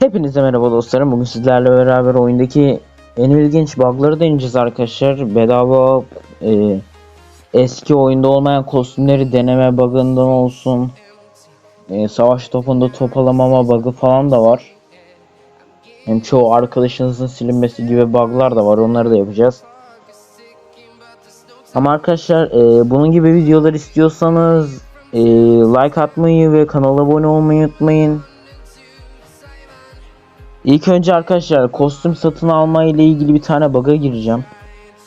Hepinize merhaba dostlarım. Bugün sizlerle beraber oyundaki en ilginç bug'ları deneyeceğiz arkadaşlar. Bedava e, eski oyunda olmayan kostümleri deneme bug'ından olsun. E, savaş topunda top alamama bug'ı falan da var. Hem çoğu arkadaşınızın silinmesi gibi bug'lar da var. Onları da yapacağız. Ama arkadaşlar e, bunun gibi videolar istiyorsanız e, like atmayı ve kanala abone olmayı unutmayın. İlk önce arkadaşlar kostüm satın alma ile ilgili bir tane bug'a gireceğim.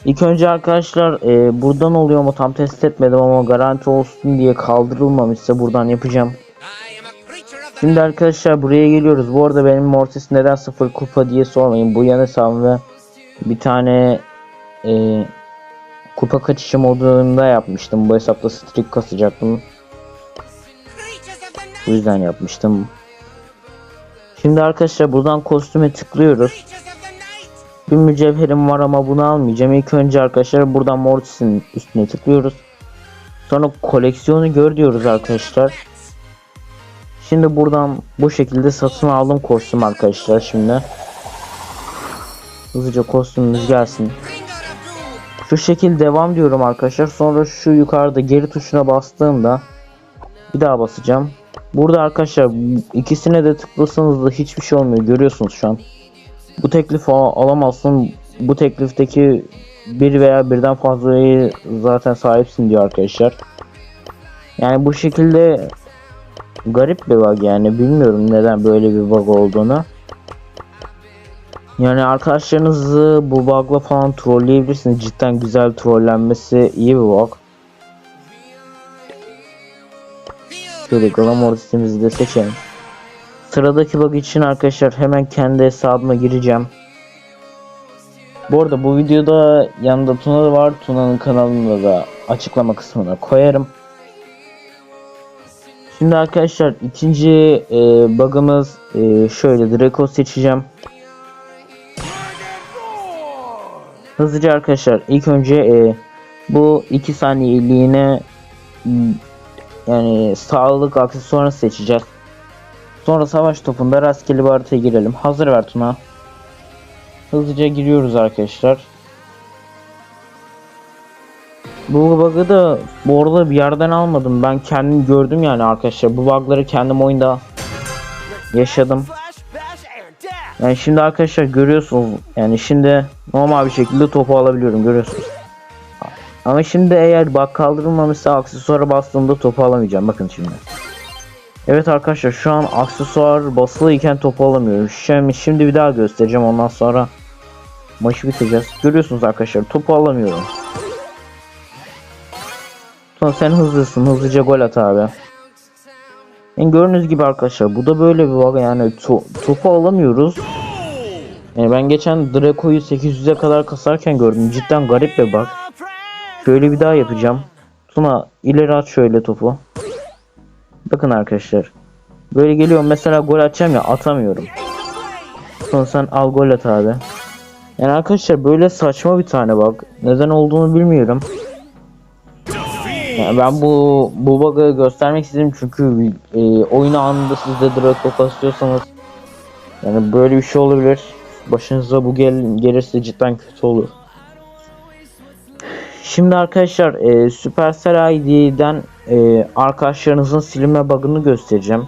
İlk önce arkadaşlar e, buradan oluyor mu tam test etmedim ama garanti olsun diye kaldırılmamışsa buradan yapacağım. Şimdi arkadaşlar buraya geliyoruz. Bu arada benim Mortis neden sıfır kupa diye sormayın. Bu yan hesabım ve bir tane e, kupa kaçışı modunda yapmıştım. Bu hesapta streak kasacaktım. Bu yüzden yapmıştım. Şimdi arkadaşlar buradan kostüme tıklıyoruz. Bir mücevherim var ama bunu almayacağım. İlk önce arkadaşlar buradan Mortis'in üstüne tıklıyoruz. Sonra koleksiyonu gör diyoruz arkadaşlar. Şimdi buradan bu şekilde satın aldım kostüm arkadaşlar şimdi. Hızlıca kostümümüz gelsin. Şu şekil devam diyorum arkadaşlar. Sonra şu yukarıda geri tuşuna bastığımda bir daha basacağım. Burada arkadaşlar ikisine de tıklasanız da hiçbir şey olmuyor. Görüyorsunuz şu an. Bu teklifi al- alamazsın. Bu teklifteki bir veya birden fazlayı zaten sahipsin diyor arkadaşlar. Yani bu şekilde garip bir bug yani. Bilmiyorum neden böyle bir bug olduğunu. Yani arkadaşlarınızı bu bug'la falan trolleyebilirsiniz. Cidden güzel trollenmesi iyi bir bug. Şöyle Glamour listemizi de seçelim. Sıradaki bug için arkadaşlar hemen kendi hesabıma gireceğim. Bu arada bu videoda yanında Tuna var. Tuna'nın kanalında da açıklama kısmına koyarım. Şimdi arkadaşlar ikinci e, bug'ımız e, şöyle Draco seçeceğim. Hızlıca arkadaşlar ilk önce e, bu 2 saniyeliğine yani sağlık aksesuarını seçeceğiz. Sonra savaş topunda rastgele bir girelim. Hazır ver Tuna. Hızlıca giriyoruz arkadaşlar. Bu bug'ı da bu arada bir yerden almadım. Ben kendim gördüm yani arkadaşlar. Bu bug'ları kendim oyunda yaşadım. Yani şimdi arkadaşlar görüyorsunuz. Yani şimdi normal bir şekilde topu alabiliyorum görüyorsunuz. Ama şimdi eğer bak kaldırılmamışsa aksesuara bastığımda topu alamayacağım. Bakın şimdi. Evet arkadaşlar şu an aksesuar basılıyken topu alamıyorum. Şimdi, şimdi bir daha göstereceğim ondan sonra maçı bitireceğiz. Görüyorsunuz arkadaşlar topu alamıyorum. Sonra sen hızlısın hızlıca gol at abi. Yani gördüğünüz gibi arkadaşlar bu da böyle bir bug yani to- topu alamıyoruz. Yani ben geçen Draco'yu 800'e kadar kasarken gördüm. Cidden garip bir bug. Şöyle bir daha yapacağım. Tuna ileri at şöyle topu. Bakın arkadaşlar. Böyle geliyorum mesela gol atacağım ya atamıyorum. Sonra sen al gol at abi. Yani arkadaşlar böyle saçma bir tane bug. Neden olduğunu bilmiyorum. Yani ben bu bu bug'ı göstermek istedim çünkü e, oyunu anında siz de Draco kasıyorsanız yani böyle bir şey olabilir. Başınıza bu gel gelirse cidden kötü olur. Şimdi arkadaşlar e, Supercell ID'den e, arkadaşlarınızın silinme bug'ını göstereceğim.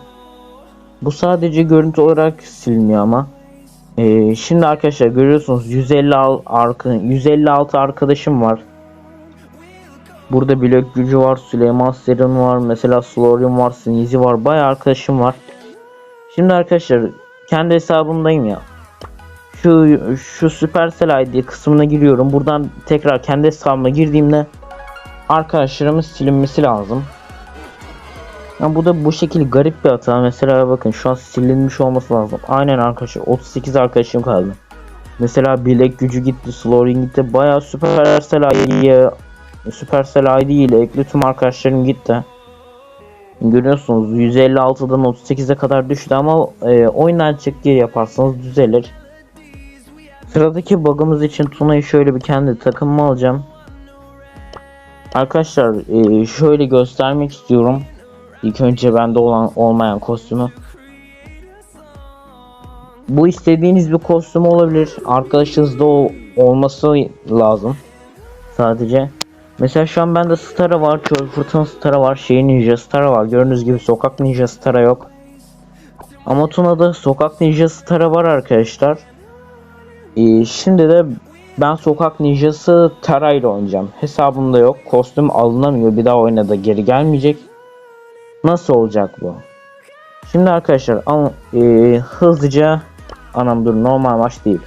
Bu sadece görüntü olarak siliniyor ama. E, şimdi arkadaşlar görüyorsunuz 156 arka, 156 arkadaşım var. Burada Bilek Gücü var, Süleyman Serin var, mesela Slorium var, Sneezy var, bayağı arkadaşım var. Şimdi arkadaşlar kendi hesabımdayım ya. Şu şu Supercell ID kısmına giriyorum. Buradan tekrar kendi hesabıma girdiğimde arkadaşlarımın silinmesi lazım. Yani bu da bu şekil garip bir hata. Mesela bakın şu an silinmiş olması lazım. Aynen arkadaşlar 38 arkadaşım kaldı. Mesela bilek gücü gitti, Slorin gitti. Bayağı Supercell ID'ye Supercell ID ile ekli tüm arkadaşlarım gitti. Görüyorsunuz 156'dan 38'e kadar düştü ama e, oyundan çık diye yaparsanız düzelir. Sıradaki bug'ımız için Tuna'yı şöyle bir kendi takımıma alacağım. Arkadaşlar e, şöyle göstermek istiyorum. İlk önce bende olan olmayan kostümü. bu istediğiniz bir kostüm olabilir. Arkadaşınızda o olması lazım. Sadece. Mesela şu an bende Stara var, Çöl Fırtına Stara var, şey Ninja Stara var. Gördüğünüz gibi Sokak Ninja Stara yok. Ama Tuna'da Sokak Ninja Stara var arkadaşlar. Ee, şimdi de ben Sokak Ninjası Tara ile oynayacağım. Hesabımda yok. Kostüm alınamıyor. Bir daha oyuna geri gelmeyecek. Nasıl olacak bu? Şimdi arkadaşlar ama, e, hızlıca anam dur normal maç değil.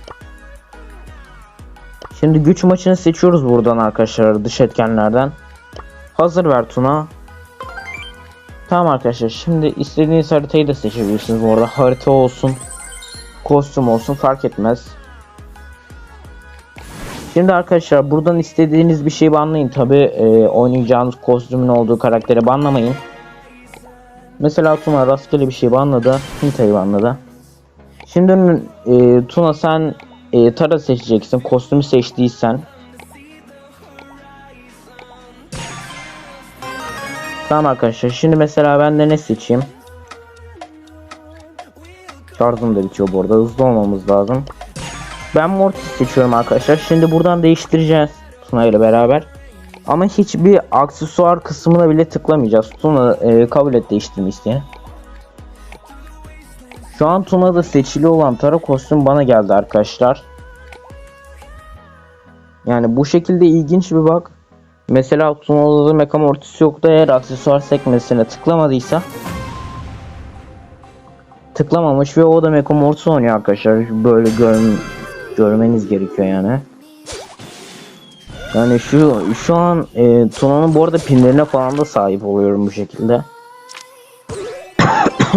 Şimdi güç maçını seçiyoruz buradan arkadaşlar dış etkenlerden. Hazır ver Tuna. Tamam arkadaşlar şimdi istediğiniz haritayı da seçebilirsiniz bu arada harita olsun kostüm olsun fark etmez. Şimdi arkadaşlar buradan istediğiniz bir şeyi banlayın tabi oynayacağınız kostümün olduğu karakteri banlamayın. Mesela Tuna rastgele bir şey banladı. Hinta'yı banladı. Şimdi e, Tuna sen e, Tara seçeceksin. Kostümü seçtiysen. Tamam arkadaşlar. Şimdi mesela ben de ne seçeyim? Şarjım da bitiyor bu arada. Hızlı olmamız lazım. Ben Mortis seçiyorum arkadaşlar. Şimdi buradan değiştireceğiz. Tuna ile beraber. Ama hiçbir aksesuar kısmına bile tıklamayacağız. Tuna e, kabul et değiştirme isteyen. Şu an Tuna'da seçili olan Tara kostüm bana geldi arkadaşlar. Yani bu şekilde ilginç bir bak. Mesela Tuna'da da Mecha Mortis yoktu eğer aksesuar sekmesine tıklamadıysa tıklamamış ve o da Mecha Mortis oynuyor arkadaşlar. Böyle gör, görmeniz gerekiyor yani. Yani şu şu an e, Tuna'nın bu arada pinlerine falan da sahip oluyorum bu şekilde.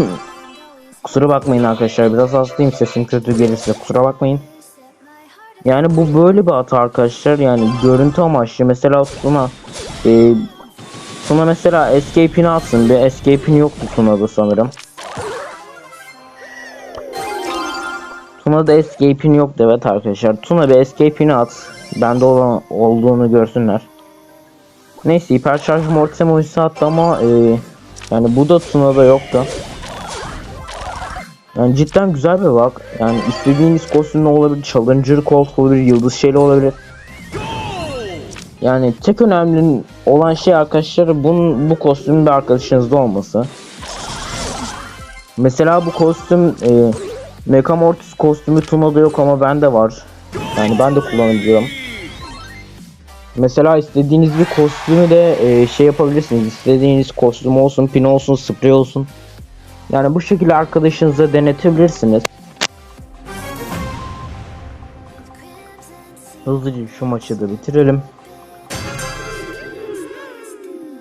kusura bakmayın arkadaşlar biraz hastayım sesim kötü gelirse kusura bakmayın. Yani bu böyle bir hata arkadaşlar yani görüntü amaçlı mesela Tuna e, Tuna mesela escape'ini atsın bir escape'ini yoktu Tuna'da sanırım. Tuna'da escape'in yoktu evet arkadaşlar. Tuna bir escape'ini at. Bende olan olduğunu görsünler. Neyse hiperşarj mortisem oyuncusu attı ama e, yani bu da Tuna'da yoktu. Yani cidden güzel bir bak. Yani istediğiniz kostümle olabilir, Challenger Colt olabilir, Yıldız Şeyli olabilir. Yani tek önemli olan şey arkadaşlar bunun bu kostümün bir arkadaşınızda olması. Mesela bu kostüm e, Mecha Mortis kostümü Tuna'da yok ama bende var. Yani ben de kullanabiliyorum. Mesela istediğiniz bir kostümü de e, şey yapabilirsiniz. İstediğiniz kostüm olsun, pin olsun, sprey olsun. Yani bu şekilde arkadaşınıza denetebilirsiniz. Hızlıca şu maçı da bitirelim.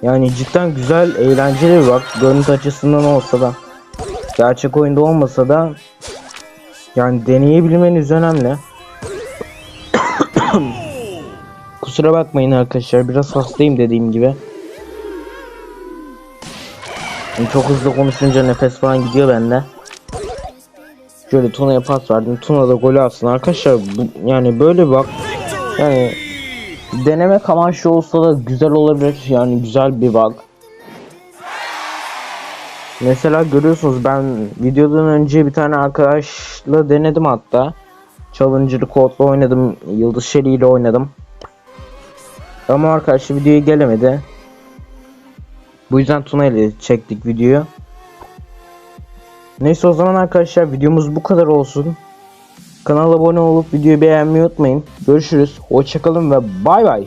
Yani cidden güzel, eğlenceli bir bak. Görüntü açısından olsa da. Gerçek oyunda olmasa da yani deneyebilmeniz önemli. Kusura bakmayın arkadaşlar biraz hastayım dediğim gibi. Yani çok hızlı konuşunca nefes falan gidiyor bende. Şöyle Tuna'ya pas verdim. Tuna da golü atsın. Arkadaşlar bu, yani böyle bak. Yani denemek amaçlı olsa da güzel olabilir. Yani güzel bir bug. Mesela görüyorsunuz ben videodan önce bir tane arkadaşla denedim hatta. Challenger Code'la oynadım. Yıldız Şeri ile oynadım. Ama arkadaş videoya gelemedi. Bu yüzden Tuna ile çektik videoyu. Neyse o zaman arkadaşlar videomuz bu kadar olsun. Kanala abone olup videoyu beğenmeyi unutmayın. Görüşürüz. Hoşçakalın ve bay bay.